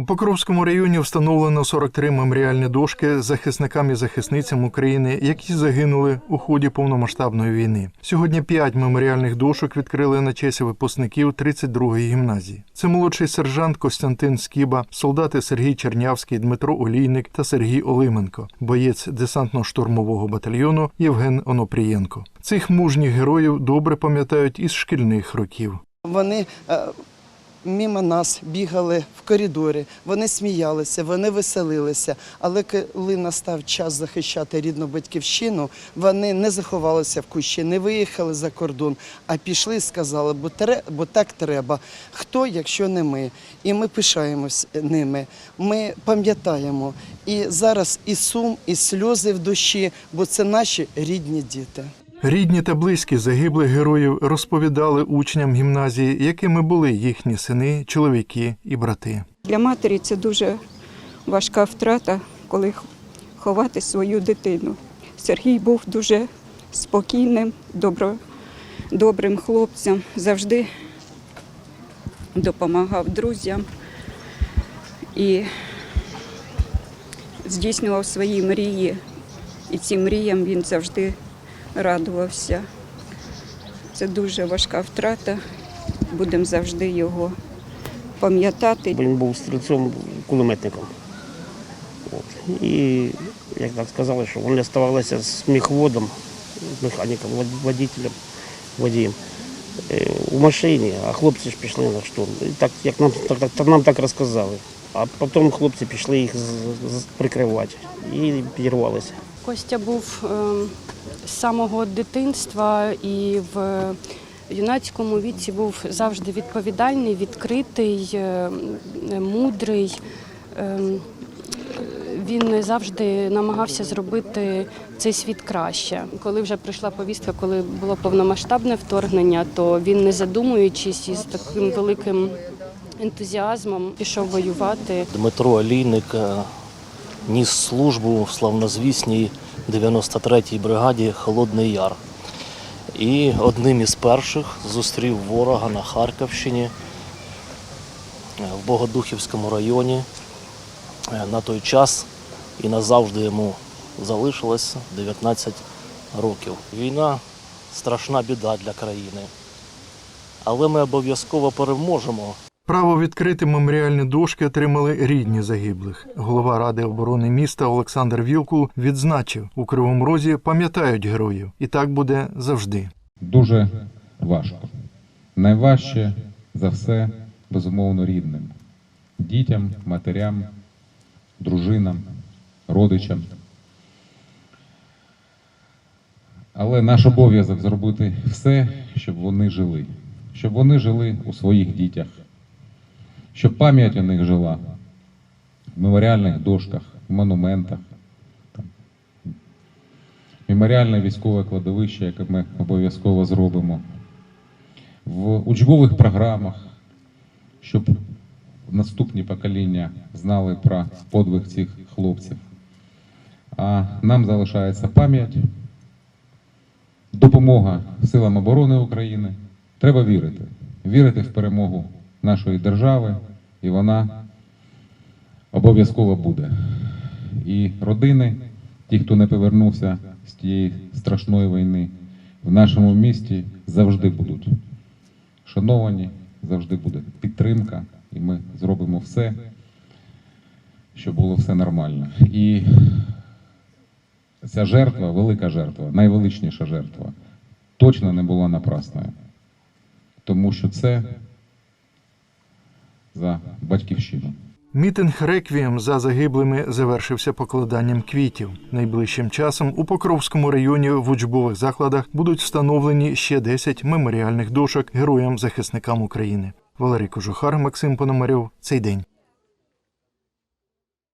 У Покровському районі встановлено 43 меморіальні дошки захисникам і захисницям України, які загинули у ході повномасштабної війни. Сьогодні 5 меморіальних дошок відкрили на честь випускників 32-ї гімназії. Це молодший сержант Костянтин Скіба, солдати Сергій Чернявський, Дмитро Олійник та Сергій Олименко, боєць десантно-штурмового батальйону Євген Онопрієнко. Цих мужніх героїв добре пам'ятають із шкільних років. Вони е, мимо нас бігали в коридорі, вони сміялися, вони веселилися. Але коли настав час захищати рідну батьківщину, вони не заховалися в кущі, не виїхали за кордон, а пішли і сказали, бо, бо так треба. Хто, якщо не ми? І ми пишаємось ними. Ми пам'ятаємо. І зараз і сум, і сльози в душі, бо це наші рідні діти. Рідні та близькі загиблих героїв розповідали учням гімназії, якими були їхні сини, чоловіки і брати. Для матері це дуже важка втрата, коли ховати свою дитину. Сергій був дуже спокійним, добро, добрим хлопцем, завжди допомагав друзям і здійснював свої мрії. І цим мріям він завжди радувався. Це дуже важка втрата. Будемо завжди його пам'ятати. Він був стрільцом кулеметником. От. І, як так сказали, що вони ставалися з міхводом, механіком, водителем, водієм е, у машині, а хлопці ж пішли на штурм. І так, як нам, так, так, нам так розказали. А потім хлопці пішли їх з- з- прикривати і підірвалися. Костя був ем, самого дитинства і в юнацькому віці був завжди відповідальний, відкритий, ем, мудрий. Ем, Він завжди намагався зробити цей світ краще. Коли вже прийшла повістка, коли було повномасштабне вторгнення, то він, не задумуючись, із таким великим ентузіазмом пішов воювати. Дмитро Олійник е, ніс службу в славнозвісній 93-й бригаді Холодний Яр. І одним із перших зустрів ворога на Харківщині е, в Богодухівському районі. Е, На той час і назавжди йому залишилось 19 років. Війна страшна біда для країни. Але ми обов'язково переможемо. Право відкрити меморіальні дошки отримали рідні загиблих. Голова ради оборони міста Олександр Вілкул відзначив, у Кривому Розі пам'ятають героїв, і так буде завжди. дуже важко. Найважче за все, безумовно, рідним. Дітям, матерям, дружинам, родичам. Але наш обов'язок зробити все, щоб вони жили, щоб вони жили у своїх дітях, щоб пам'ять у них жила в меморіальних дошках, в монументах, меморіальне військове кладовище, яке ми обов'язково зробимо, в учбових програмах, щоб наступні покоління знали про подвиг цих хлопців. А нам залишається пам'ять, допомога силам оборони України. Треба вірити, вірити в перемогу нашої держави, і вона обов'язково буде. І родини, ті, хто не повернувся з тієї страшної війни, в нашому місті завжди будуть шановані, завжди буде підтримка, і ми зробимо все, щоб було все нормально. І ця жертва, велика жертва, найвеличніша жертва, точно не була напрасною. Тому що це за батьківщину. Мітинг реквієм за загиблими завершився покладанням квітів. Найближчим часом у Покровському районі в учбових закладах будуть встановлені ще 10 меморіальних дошок героям-захисникам України. Валерій Кожухар, Максим Пономарьов. Цей день.